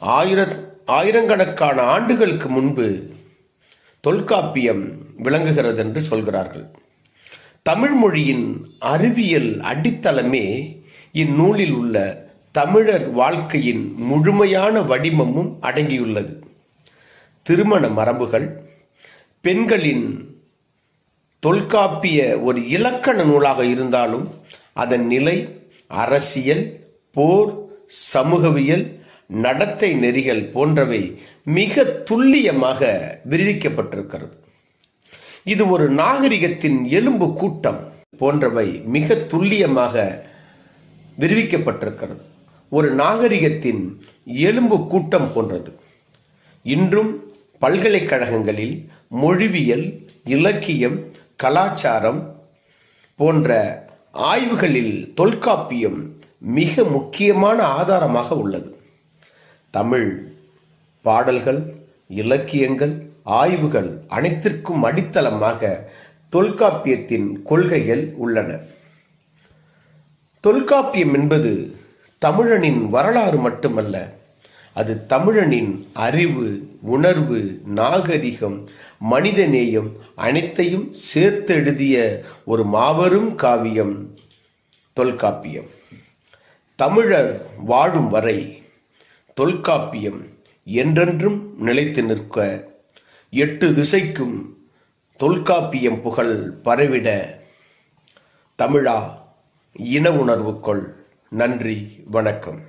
ஆயிர ஆயிரக்கணக்கான ஆண்டுகளுக்கு முன்பு தொல்காப்பியம் விளங்குகிறது என்று சொல்கிறார்கள். தமிழ் மொழியின் அறிவியல் அடித்தளமே இந்நூலில் உள்ள தமிழர் வாழ்க்கையின் முழுமையான வடிவமும் அடங்கியுள்ளது. திருமண மரபுகள் பெண்களின் தொல்காப்பிய ஒரு இலக்கண நூலாக இருந்தாலும் அதன் நிலை அரசியல் போர் சமூகவியல் நடத்தை நெறிகள் போன்றவை மிக துல்லியமாக விரிவிக்கப்பட்டிருக்கிறது. இது ஒரு நாகரிகத்தின் எலும்பு கூட்டம் போன்றவை மிக துல்லியமாக விரிவிக்கப்பட்டிருக்கிறது. ஒரு நாகரிகத்தின் எலும்பு கூட்டம் போன்றது. இன்றும் பல்கலைக்கழகங்களில் மொழிவியல் இலக்கியம் கலாச்சாரம் போன்ற ஆய்வுகளில் தொல்காப்பியம் மிக முக்கியமான ஆதாரமாக உள்ளது. தமிழ் பாடல்கள் இலக்கியங்கள் ஆய்வுகள் அனைத்திற்கும் அடித்தளமாக தொல்காப்பியத்தின் கொள்கைகள் உள்ளன. தொல்காப்பியம் என்பது தமிழனின் வரலாறு மட்டுமல்ல அது தமிழனின் அறிவு உணர்வு நாகரிகம் மனிதநேயம் அனைத்தையும் சேர்த்து எழுதிய ஒரு மாபெரும் காவியம் தொல்காப்பியம். தமிழர் வாழும் வரை தொல்காப்பியம் என்றென்றும் நிலைத்து நிற்க எட்டு திசைக்கும் தொல்காப்பியம் புகழ் பரவிட தமிழா இன உணர்வு கொள். நன்றி வணக்கம்.